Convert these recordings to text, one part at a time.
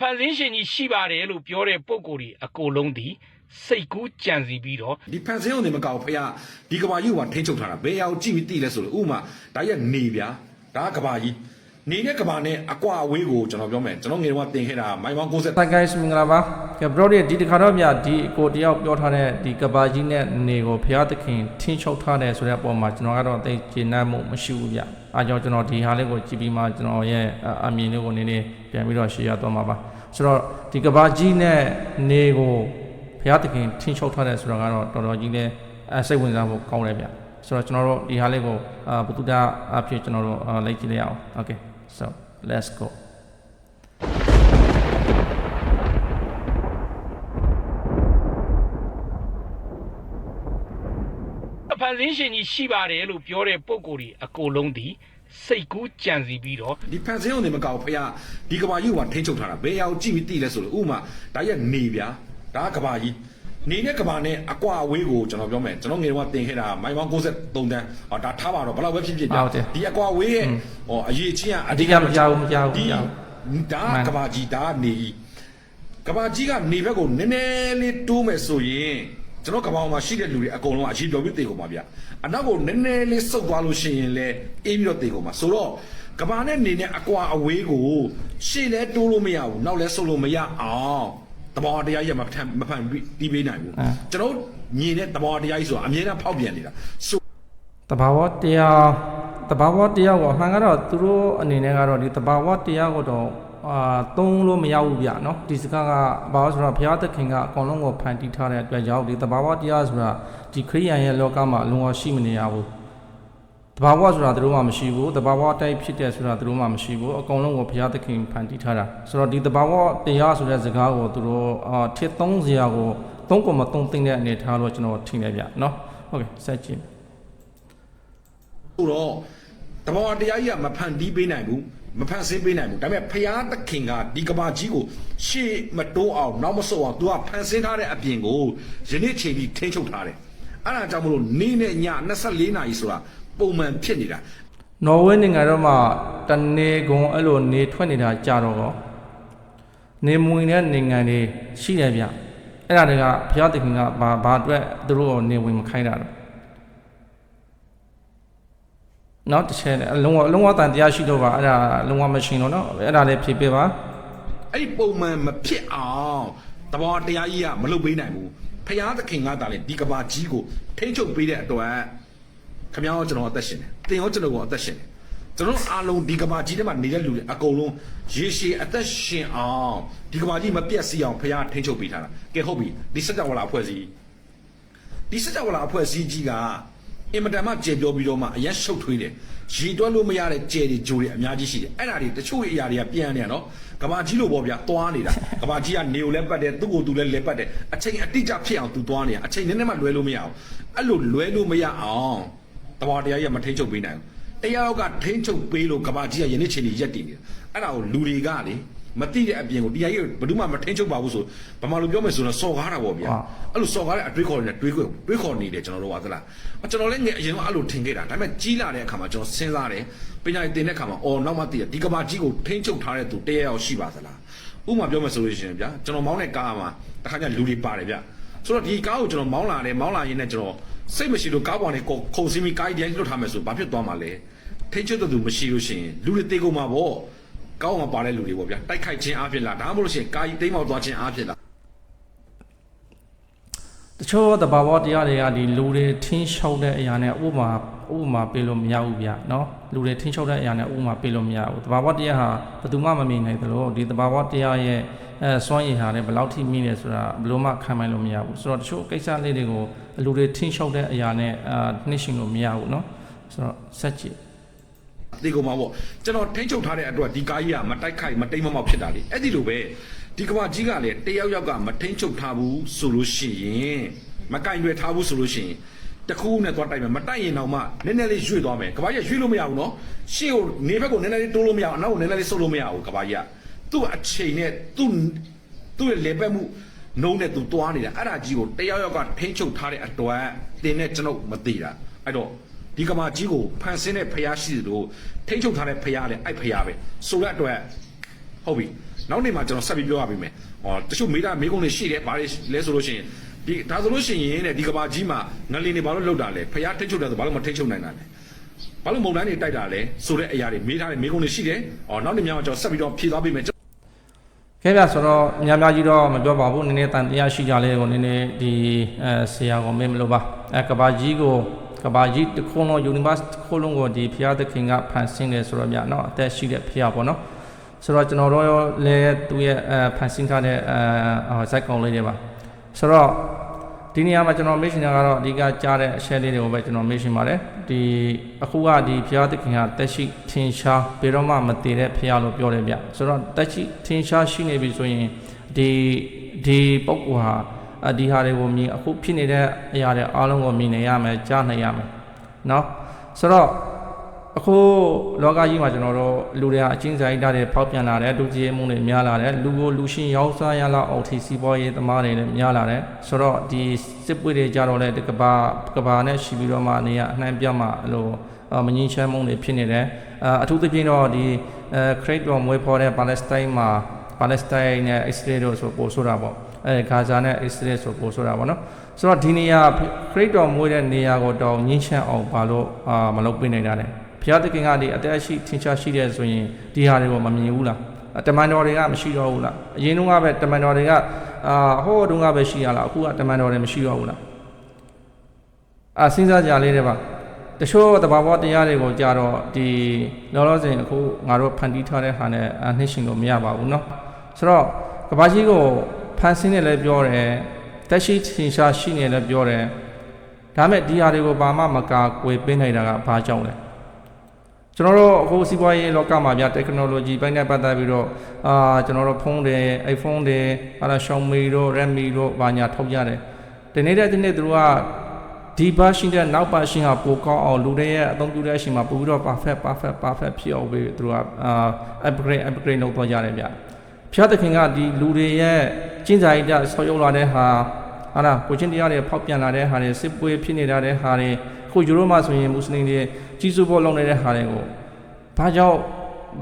ဖန်ဆင်းရှင်ကြီးရှိပါတယ်လို့ပြောတဲ့ပုံကိုယ်ဒီအကိုလုံးဒီစိတ်ကူးကြံစီပြီးတော့ဒီဖန်ဆင်းအောင်နေမကောက်ဖះဒီကဘာကြီးကထိန်းချုပ်ထားတာဘယ်အရာကိုကြည့်ပြီးသိလဲဆိုလို့ဥပမာဒါရက်နေဗျာဒါကကဘာကြီး နေတဲ့ကဘာနဲ့အကွာအဝေးကိုကျွန်တော်ပြောမယ်ကျွန်တော်ငယ်တော့တင်ခဲ့တာမိုင်ပေါင်း90 Hi guys မင်္ဂလာပါကဲ bro ဒီဒီတစ်ခါတော့မြဒီအကိုတယောက်ပြောထားတဲ့ဒီကဘာကြီးနဲ့နေကိုဖျားသခင်ထင်းချုပ်ထားတယ်ဆိုတဲ့အပေါ်မှာကျွန်တော်ကတော့သိကျေနပ်မှုမရှိဘူးဗျအားကြောင့်ကျွန်တော်ဒီဟာလေးကိုကြည့်ပြီးမှကျွန်တော်ရဲ့အအမြင်လေးကိုနည်းနည်းပြန်ပြီးတော့ share သွားမှာပါဆိုတော့ဒီကဘာကြီးနဲ့နေကိုဖျားသခင်ထင်းချုပ်ထားတယ်ဆိုတော့ကတော့တော်တော်ကြီးလည်းအစိတ်ဝင်စားဖို့ကောင်းတယ်ဗျဆိုတော့ကျွန်တော်တို့ဒီဟာလေးကိုအာဘုသူဒအဖြစ်ကျွန်တော်တို့အာလိုက်ကြည့်လိုက်အောင် okay so let's go ဖန်ဆင်းရှင်ကြီးရှိပါတယ်လို့ပြောတဲ့ပုံကိုယ်ဒီအကိုလုံးဒီစိတ်ကူးကြံစီပြီးတော့ဒီဖန်ဆင်းအောင်နေမကောက်ဖះဒီကဘာကြီးကထိန်းချုပ်ထားတာဘယ်အရာကိုကြည့်ပြီးသိလဲဆိုလို့ဥပမာဒါရက်နေဗျာဒါကကဘာကြီး နေတဲ့ကဘာနဲ့အကွာအဝေးကိုကျွန်တော်ပြောမယ်ကျွန်တော်ငယ်တော့တင်ခဲ့တာမိုင်ပေါင်း93တန်းဟောဒါထားပါတော့ဘယ်လောက်ပဲဖြစ်ဖြစ်ဗျာဟုတ်တယ်ဒီအကွာအဝေးရဲ့ဟောအရေးချင်းကအအဓိကမကြောက်ဘူးမကြောက်ဘူးဒီမကြောက်ဘူးဒါမှန်ကဘာကြီးဒါကနေကြီးကဘာကြီးကနေဘက်ကိုနည်းနည်းလေးတိုးမယ်ဆိုရင်ကျွန်တော်ကဘာမှာရှိတဲ့လူတွေအကုန်လုံးအရေးပြောပြီးတေကုန်ပါဗျအနောက်ကိုနည်းနည်းလေးစုပ်သွားလို့ရှိရင်လည်းအေးပြီးတော့တေကုန်ပါဆိုတော့ကဘာနဲ့နေနဲ့အကွာအဝေးကိုရှေ့လဲတိုးလို့မရဘူးနောက်လဲဆုပ်လို့မရအောင် တဘာတရားကြီးကမဖန်မဖန်တီးပေးနိုင်ဘူးကျွန်တော်ညင်တဲ့တဘာတရားကြီးဆိုတာအမြဲတမ်းဖောက်ပြန်နေတာဆိုတဘာဝတရားတဘာဝတရားကအမှန်ကတော့သူတို့အနေနဲ့ကတော့ဒီတဘာဝတရားကတော့အာသုံးလို့မရဘူးဗျနော်ဒီစကားကဘာလို့ဆိုတော့ဘုရားသခင်ကအကောင်လုံးကိုဖန်တီးထားတဲ့အတွက်ကြောင့်ဒီတဘာဝတရားဆိုတာဒီခရိယန်ရဲ့လောကမှာအလုံးဝရှိမနေရဘူး တဘာဝဆိုတာသူတို့မှမရှိဘူးတဘာဝတိုက်ဖြစ်တယ်ဆိုတာသူတို့မှမရှိဘူးအကုန်လုံးကိုဘုရားသခင်ဖန်တီးထားတာဆိုတော့ဒီတဘာဝတရားဆိုတဲ့စကားကိုသူတို့အာထစ်သုံးစရာကိုသုံးကုန်မသုံးသိတဲ့အနေထားလို့ကျွန်တော်ထင်နေပြနော်ဟုတ်ကဲ့ဆက်ကြည့်ဆိုတော့တဘာဝတရားကြီးကမဖန်တီးပေးနိုင်ဘူးမဖန်ဆင်းပေးနိုင်ဘူးဒါပေမဲ့ဘုရားသခင်ကဒီကဘာကြီးကိုရှေ့မတိုးအောင်နောက်မဆုတ်အောင်သူကဖန်ဆင်းထားတဲ့အပြင်ကိုယနေ့ချိန်ပြီးထိန်းချုပ်ထားတယ်အဲ့ဒါကြောင့်မလို့နေ့နဲ့ည24နာရီဆိုတာ ပုံမှန်ဖြစ်နေတာ နော်ဝေနိုင်ငံတော့မှတနေကုန်အဲ့လိုနေထွက်နေတာကြာတော့ကောနေမဝင်တဲ့နိုင်ငံတွေရှိတယ်ဗျအဲ့ဒါတွေကဘုရားသခင်ကဘာဘာအတွက်သူတို့ကိုနေဝင်မခိုင်းတာတော့နောက်တစ်ချက်လည်းအလုံးဝအလုံးဝတန်တရားရှိတော့ပါအဲ့ဒါလုံးဝမရှိတော့เนาะအဲ့ဒါလည်းဖြေပေးပါ အဲ့ဒီပုံမှန်မဖြစ်အောင်တဘာဝတရားကြီးကမလုပ်ပေးနိုင်ဘူးဖရာသခင်ကသာလေဒီကဘာကြီးကိုထိန်းချုပ်ပေးတဲ့အတွက် ခင်ဗျားတို့ကျွန်တော်အသက်ရှင်တယ်တင်ရောကျွန်တော်ကအသက်ရှင်တယ်ကျွန်တော်အားလုံးဒီကဘာကြီးထဲမှာနေတဲ့လူတွေအကုန်လုံးရေရှည်အသက်ရှင်အောင်ဒီကဘာကြီးမပြတ်စီအောင်ဖရာထိန်းချုပ်ပေးထားတာကဲဟုတ်ပြီဒီစက်ကြဝဠာအဖွဲ့အစည်းဒီစက်ကြဝဠာအဖွဲ့အစည်းကြီးကအင်မတန်မှကျေပြောပြီးတော့မှအရင်ရှုပ်ထွေးတယ်ရီတွက်လို့မရတဲ့ကျေတွေဂျိုတွေအများကြီးရှိတယ်အဲ့ဒါတွေတချို့အရာတွေကပြန်နေရနော်ကဘာကြီးလို့ပေါ့ဗျာသွားနေတာကဘာကြီးကနေကိုလည်းပတ်တယ်သူ့ကိုသူလည်းလဲပတ်တယ်အချိန်အတိအကျဖြစ်အောင်သူသွားနေတာအချိန်နည်းနည်းမှလွဲလို့မရအောင်အဲ့လိုလွဲလို့မရအောင် တဘာတရားကြီးကမထိန်ချုပ်ပေးနိုင်ဘူးတရားရောက်ကထိန်ချုပ်ပေးလို့ကဘာကြီးကယနေ့ချိန်ကြီးရက်တည်နေတယ်အဲ့ဒါကိုလူတွေကလေမတိတဲ့အပြင်ကိုတရားကြီးကဘယ်သူမှမထိန်ချုပ်ပါဘူးဆိုဘာမှလို့ပြောမယ်ဆိုတော့စော်ကားတာပေါ့ဗျာအဲ့လိုစော်ကားတဲ့အတွေးခေါ်နေတဲ့တွေးခေါ်တွေးခေါ်နေတယ်ကျွန်တော်တို့ကသလားကျွန်တော်လည်းငယ်အရင်ကအဲ့လိုထင်ခဲ့တာဒါပေမဲ့ကြီးလာတဲ့အခါမှာကျွန်တော်စဉ်းစားတယ်ပညာရေးသင်တဲ့အခါမှာအော်နောက်မှသိရဒီကဘာကြီးကိုထိန်းချုပ်ထားတဲ့သူတရရောက်ရှိပါသလားဥပမာပြောမယ်ဆိုလို့ရှိရင်ဗျာကျွန်တော်မောင်းတဲ့ကားမှာတခါကျလူတွေပါတယ်ဗျဆိုတော့ဒီကားကိုကျွန်တော်မောင်းလာတယ်မောင်းလာရင်းနဲ့ကျွန်တော် စိတ်မရှိလို့ကားပေါ်နေခုံစင်းပြီးကားကြီးတိုင်းလွတ်ထားမယ်ဆိုဘာဖြစ်သွားမှာလဲထိန်းချုပ်တဲ့သူမရှိလို့ရှိရင်လူတွေတေကုန်မှာပေါ့ကောင်းအောင်ပါတဲ့လူတွေပေါ့ဗျာတိုက်ခိုက်ခြင်းအဖြစ်လားဒါမှမဟုတ်လို့ရှိရင်ကားကြီးတိမ်းမောက်သွားခြင်းအဖြစ်လားတချို့သဘာဝတရားတွေကဒီလူတွေထင်းလျှောက်တဲ့အရာနဲ့ဥပမာ ဥပမာပေးလို့မရဘူးဗျနော်လူတွေထင်းချုပ်တဲ့အရာနဲ့ဥပမာပေးလို့မရဘူးတဘာဝတရားဟာဘယ်သူမှမမြင်နိုင်သလိုဒီတဘာဝတရားရဲ့အဲစွမ်းရည်ဟာလည်းဘယ်လောက်ထိမြင့်နေဆိုတာဘယ်လိုမှခံနိုင်လို့မရဘူးဆိုတော့တချို့ကိစ္စလေးတွေကိုလူတွေထင်းချုပ်တဲ့အရာနဲ့အာနှိမ့်ရှင်လို့မရဘူးနော်ဆိုတော့ဆက်ကြည့်ဒီကောင်မပေါ့ကျွန်တော်ထိန်းချုပ်ထားတဲ့အတွက်ဒီကာကြီးကမတိုက်ခိုက်မတိမ်မမောက်ဖြစ်တာလေအဲ့ဒီလိုပဲဒီကမကြီးကလည်းတယောက်ယောက်ကမထိန်းချုပ်ထားဘူးဆိုလို့ရှိရင်မကင်ရွယ်ထားဘူးဆိုလို့ရှိရင် တခုနဲ့သွားတိုက်မယ်မတိုက်ရင်တော့မှနည်းနည်းလေးရွေ့သွားမယ်ကဘာကြီးရွေ့လို့မရဘူးနော်ရှေ့ကိုနေဘက်ကိုနည်းနည်းလေးတိုးလို့မရအောင်အနောက်ကိုနည်းနည်းလေးဆုပ်လို့မရဘူးကဘာကြီးကသူ့အချိန်နဲ့သူ့သူ့ရဲ့လေပတ်မှုနှုံးနဲ့သူသွားနေတာအဲ့ဒါကြီးကိုတယောက်ယောက်ကထိန်းချုပ်ထားတဲ့အတွက်တင်နဲ့ကျွန်တော်မသိတာအဲ့တော့ဒီကမာကြီးကိုဖန်ဆင်းတဲ့ဖျားရှိသလိုထိန်းချုပ်ထားတဲ့ဖျားလည်းအဲ့ဖျားပဲဆိုတဲ့အတွက်ဟုတ်ပြီနောက်နေ့မှာကျွန်တော်ဆက်ပြီးပြောရပါမယ်ဟောတချို့မေးတာမေးခွန်းတွေရှိတယ်ဘာတွေလဲဆိုလို့ရှိရင် ဒီဒါဆိုလို့ရှိရင်တဲ့ဒီကဘာကြီးမှာငလင်တွေဘာလို့လောက်တာလဲဖျားထိတ်ချုပ်တယ်ဆိုဘာလို့မထိတ်ချုပ်နိုင်တာလဲဘာလို့မုံတိုင်းတွေတိုက်တာလဲဆိုတဲ့အရာတွေမေးထားတဲ့မေးခွန်းတွေရှိတယ်ဟောနောက်နေ့များကျွန်တော်ဆက်ပြီးတော့ဖြေသွားပေးမယ် ခဲဗျဆိုတော့အများများကြီးတော့မပြောပါဘူးနည်းနည်းတန်တရားရှိကြလေးကိုနည်းနည်းဒီအဲဆရာကိုမေးမလို့ပါအဲကဘာကြီးကိုကဘာကြီးတစ်ခုလုံး universe တစ်ခုလုံးကိုဒီဖျားသခင်ကဖန်ဆင်းတယ်ဆိုတော့မြတ်เนาะအသက်ရှိတဲ့ဖျားပေါ့နော်ဆိုတော့ကျွန်တော်တို့လည်းသူ့ရဲ့အဲဖန်ဆင်းထားတဲ့အဲဇက်ကောင်လေးတွေပါဆိုတော့ ဒီနေရာမှာကျွန်တော်မေ့ရှင်တာကတော့အဓိကကြားတဲ့အချက်လေးတွေကိုပဲကျွန်တော်မေ့ရှင်ပါတယ်ဒီအခုကဒီဖျားသခင်ကတက်ရှိထင်ရှားဘယ်တော့မှမတည်တဲ့ဖျားလို့ပြောတယ်ဗျဆိုတော့တက်ရှိထင်ရှားရှိနေပြီဆိုရင်ဒီဒီပုဂ္ဂိုလ်ဟာအဒီဟာတွေကိုမြင်အခုဖြစ်နေတဲ့အရာတွေအားလုံးကိုမြင်နေရမယ်ကြားနေရမယ်เนาะဆိုတော့ အခုလောကကြီးမှာကျွန်တော်တို့လူတွေဟာအချင်းဆိုင်တာတွေဖောက်ပြန်လာတယ်ဒုတိယမှုတွေများလာတယ်လူကိုလူရှင်ရောက်စားရလောက်အောင်ထိစီးပွားရေးသမားတွေလည်းများလာတယ်ဆိုတော့ဒီစစ်ပွေတွေကြတော့လေဒီကဘာကဘာနဲ့ရှိပြီးတော့မှနေရအနှံ့ပြတ်မှအလိုအာမငင်းချမ်းမှုတွေဖြစ်နေတယ်အာအထူးသဖြင့်တော့ဒီအဲခရစ်တော်မွေးဖော်တဲ့ပါလက်စတိုင်းမှာပါလက်စတိုင်းနဲ့အစ္စရေးတို့ဆိုပို့ဆိုတာပေါ့အဲဂါဇာနဲ့အစ္စရေးဆိုပို့ဆိုတာပေါ့နော်ဆိုတော့ဒီနေရာခရစ်တော်မွေးတဲ့နေရာကိုတော့ငင်းချမ်းအောင်ဘာလို့အာမလုပ်ပေးနိုင်တာလဲ ဘုရားသခင်ကဒီအသက်ရှိထင်ရှားရှိတဲ့ဆိုရင်ဒီဟာတွေကိုမမြင်ဘူးလားတမန်တော်တွေကမရှိတော့ဘူးလားအရင်တုန်းကပဲတမန်တော်တွေကအာဟိုးတုန်းကပဲရှိရလားအခုကတမန်တော်တွေမရှိတော့ဘူးလားအာစဉ်းစားကြလေးတွေပါတချို့တဘာဝတရားတွေကိုကြာတော့ဒီလောလောဆယ်အခုငါတို့ဖန်တီးထားတဲ့ဟာနဲ့အနှိမ့်ရှင်လို့မရပါဘူးเนาะဆိုတော့ကဘာကြီးကိုဖန်ဆင်းတယ်လည်းပြောတယ်တက်ရှိထင်ရှားရှိနေလည်းပြောတယ်ဒါမဲ့ဒီဟာတွေကိုဘာမှမကာကွယ်ပေးနိုင်တာကဘာကြောင့်လဲ ကျွန်တော်တို့အခုစီးပွားရေးလောကမှာဗျ technology ဘိုင်းနဲ့ပတ်သက်ပြီးတော့အာကျွန်တော်တို့ဖုန်းတွေ iPhone တွေဟာလာ Xiaomi တို့ Redmi တို့ဘာညာထုတ်ကြတယ်ဒီနေ့တဲ့ဒီနေ့သူတို့ကဒီဘာရှင်တဲ့နောက်ပါရှင်ဟာပိုကောင်းအောင်လူတွေရဲ့အသုံးပြုတဲ့အချိန်မှာပို့ပြီးတော့ perfect perfect perfect ဖြစ်အောင်ပြီးသူတို့ကအာ upgrade upgrade လုပ်သွားကြတယ်ဗျဖျားသခင်ကဒီလူတွေရဲ့ကျင့်စာရိတ္တဆောက်ရုပ်လာတဲ့ဟာဟာလားကိုချင်းတရားတွေဖောက်ပြန်လာတဲ့ဟာတွေစစ်ပွဲဖြစ်နေတာတဲ့ဟာတွေ အခုယူရိုမှာဆိုရင်မွတ်စလင်တွေကြီးစုဖို့လုပ်နေတဲ့ဟာတွေကိုဘာကြောင့်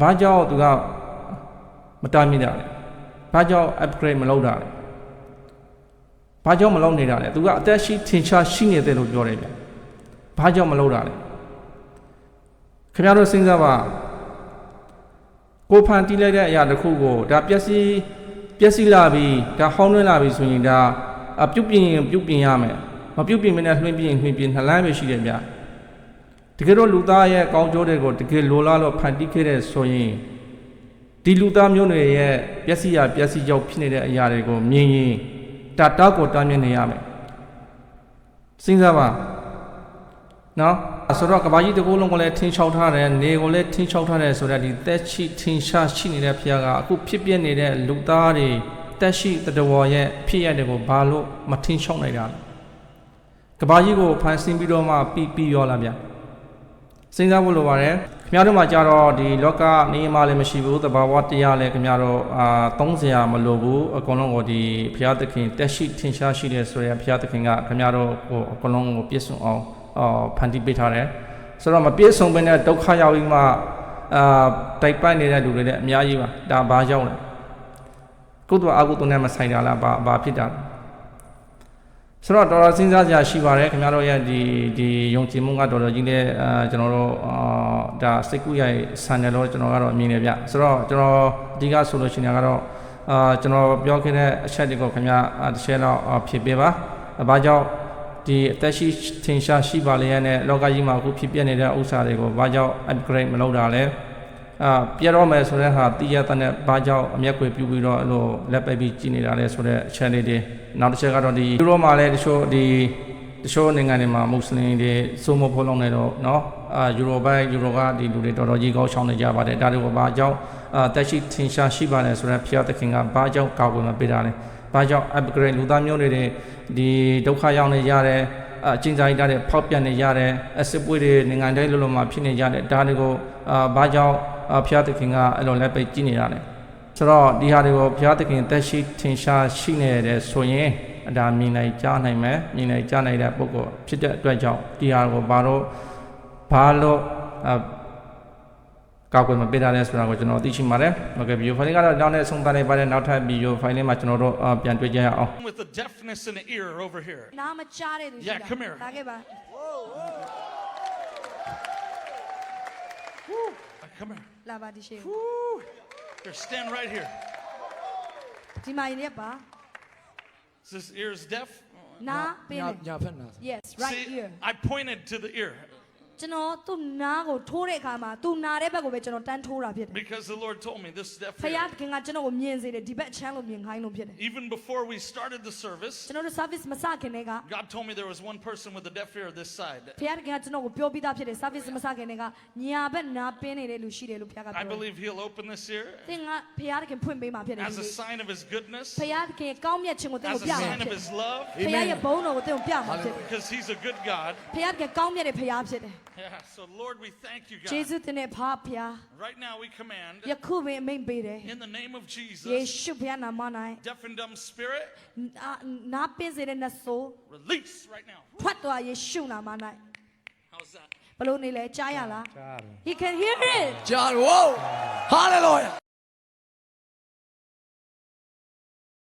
ဘာကြောင့်သူကမတားမိတာလဲဘာကြောင့် upgrade မလုပ်တာလဲဘာကြောင့်မလုပ်နေတာလဲသူကအသက်ရှိထင်ရှားရှိနေတယ်လို့ပြောတယ်ဗျဘာကြောင့်မလုပ်တာလဲခင်ဗျားတို့စဉ်းစားပါကိုဖန်တီးလိုက်တဲ့အရာတစ်ခုကိုဒါပျက်စီးပျက်စီးလာပြီဒါဟောင်းနှွှဲလာပြီဆိုရင်ဒါအပြုတ်ပြင်ရင်ပြုတ်ပြင်ရမယ် မပြုတ်ပြင်မနဲ့လွှင့်ပြင်လွှင့်ပြင်နှလန်းပဲရှိတယ်ဗျတကယ်တော့လူသားရဲ့ကောင်းကျိုးတွေကိုတကယ်လိုလားလို့ဖန်တီးခဲ့တဲ့ဆိုရင်ဒီလူသားမျိုးတွေရဲ့ပျက်စီးရပျက်စီးကြောက်ဖြစ်နေတဲ့အရာတွေကိုမြင်ရင်တာတောက်ကိုတားမြင်နေရမယ်စဉ်းစားပါနော်ဆိုတော့ကဘာကြီးတကူလုံးကိုလည်းထင်းချောက်ထားတယ်နေကိုလည်းထင်းချောက်ထားတယ်ဆိုတော့ဒီတက်ရှိထင်းရှားရှိနေတဲ့ဖခင်ကအခုဖြစ်ပြနေတဲ့လူသားတွေတက်ရှိတတော်ရဲ့ဖြစ်ရတဲ့ကိုဘာလို့မထင်းချောက်နိုင်တာလဲ ကဘာကြီးကိုဖန်ဆင်းပြီးတော့မှပြီးပြီးရောလာဗျစဉ်းစားဖို့လိုပါတယ်ခင်ဗျားတို့မှကြတော့ဒီလောကနေမှလည်းမရှိဘူးတဘာဝတရားလည်းခင်ဗျားတို့အာ30ရာမလိုဘူးအကုန်လုံးကိုဒီဘုရားသခင်တက်ရှိထင်ရှားရှိတဲ့ဆိုရင်ဘုရားသခင်ကခင်ဗျားတို့ကိုအကုန်လုံးကိုပြည့်စုံအောင်အော်ဖန်တီးပေးထားတယ်ဆိုတော့မပြည့်စုံဘဲနဲ့ဒုက္ခရောက်ပြီးမှအာတိုက်ပိုက်နေတဲ့လူတွေလည်းအများကြီးပါဒါဘာကြောင့်လဲကုသိုလ်အကုသိုလ်နဲ့မဆိုင်တာလားဘာဘာဖြစ်တာလဲ ဆိုတော့တော်တော်စဉ်းစားကြရှိပါတယ်ခင်ဗျားတို့ရဲ့ဒီဒီယုံကြည်မှုကတော်တော်ကြီးနဲ့အာကျွန်တော်တို့အာဒါစိတ်ကူးရိုက်ဆန်တယ်လို့ကျွန်တော်ကတော့အမြင်နေဗျဆိုတော့ကျွန်တော်အဓိကဆိုလို့ရှိရင်ကတော့အာကျွန်တော်ပြောခဲ့တဲ့အချက်တွေကိုခင်ဗျားတစ်ချက်တော့ဖြည့်ပေးပါဘာကြောင့်ဒီအသက်ရှိထင်ရှားရှိပါလေရတဲ့လောကကြီးမှာအခုဖြစ်ပြနေတဲ့ဥစ္စာတွေကိုဘာကြောင့် upgrade မလုပ်တာလဲ အာပြတော့မယ်ဆိုတဲ့ဟာတည်ရတဲ့ဘာကြောင့်အမျက်ကွယ်ပြုပြီးတော့အဲ့လိုလက်ပဲပြီးကြည်နေတာလဲဆိုတဲ့အချက်လေးတွေနောက်တစ်ချက်ကတော့ဒီယူရိုမှာလည်းတချို့ဒီတချို့နိုင်ငံတွေမှာမွတ်စလင်တွေစိုးမိုးဖို့လုပ်နေတော့เนาะအာယူရိုဘိုင်းယူရိုကဒီလူတွေတော်တော်ကြီးကောင်းချောင်းနေကြပါတယ်ဒါတွေကိုဘာကြောင့်အာတက်ရှိထင်ရှားရှိပါလဲဆိုတော့ဖျားသခင်ကဘာကြောင့်ကောက်ွယ်မပေးတာလဲဘာကြောင့် upgrade လူသားမျိုးတွေဒီဒုက္ခရောက်နေကြတယ် အချင်းစာရိတ္တတွေဖောက်ပြန်နေကြတယ်အစစ်ပွေးတွေနိုင်ငံတိုင်းလုံးလုံးမှာဖြစ်နေကြတယ်ဒါတွေကိုအာဘာကြောင့်ဖျားသခင်ကအဲ့လိုလက်ပိတ်ကြည့်နေတာလဲဆိုတော့ဒီဟာတွေကိုဘုရားသခင်တက်ရှိထင်ရှားရှိနေတယ်ဆိုရင်အဒါမြင်နိုင်ကြားနိုင်မယ်မြင်နိုင်ကြားနိုင်တဲ့ပုဂ္ဂိုလ်ဖြစ်တဲ့အတွက်ကြောင့်ဒီဟာကိုဘာလို့ဘာလို့အ က ကောက်ွယ်မပေးတာလဲဆိုတာကိုကျွန်တော်သိရှိပါတယ်ဟုတ်ကဲ့ဗီဒီယိုဖိုင်လေးကတော့နောက်နဲ့ဆုံးသားနေပါတယ်နောက်ထပ်ဗီဒီယိုဖိုင်လေးမှာကျွန်တော်တို့အာပြန်တွေ့ကြရအောင် With the deafness in the ear over here. နားမကြားတဲ့သူရှိ Yeah, တာ come here. လာခဲ့ပါ Uh, Come here. လာပါဒီရှိ Woo. Here, stand right here. ဒီမှာရင်ရက်ပါ Is this ear's deaf? နားပင်း ညာ တယ် ညာဖက်နာ yes right See, ear I pointed to the ear ကျွန်တော်သူ့နားကိုထိုးတဲ့အခါမှာသူနားတဲ့ဘက်ကိုပဲကျွန်တော်တန်းထိုးတာဖြစ်တယ် because the Lord told me this deaf ဖယား ear. သခင်ကကျွန်တော်ကိုမြင်စေတယ်ဒီဘက်ချမ်းလို့မြင်ခိုင်းလို့ဖြစ်တယ် Even before we started the service, ကျွန်တော်တို့ service မစခင်တည်းက God told me there was one person with a deaf ear this side. ဖယားသခင်ကကျွန်တော်ကိုပြောပြီးသားဖြစ်တယ် service မစခင်တည်းကညာဘက်နားပင်းနေတဲ့လူရှိတယ်လို့ဖယားက I ပြောတယ် believe He'll open this ear သင်ကဖယားသခင်ဖွင့်ပေးမှာဖြစ်တယ် as a sign of His goodness, ဖယားသခင်ရဲ့ကောင်းမြတ်ခြင်းကိုသင် as ကို a ပြမှာ sign ဖြစ် of တယ် His love, ဖယားရဲ့ဘုန်းတော်ကိုသင်ကိုပြမှာဖြစ်တယ် because He's a good God. ဖယားသခင်ကောင်းမြတ်တဲ့ဖယားဖြစ်တယ် Yeah, so Lord, we thank you, ယေ God. ရှုတင်တဲ့ဖားဖယား Right now, we command ယခုပင်အမိန်ပေးတယ် in the name of ယေ Jesus, ရှုဖယားနာမ၌ deaf and dumb spirit, နာနာပင်းစေတဲ့နတ်ဆိုး release right now. ထွက်သွားယေရှုနာမ၌ How's that? ဘလို့နေလဲကြားရလား He can hear it ဂျာဝိုးဟာလေလုယာ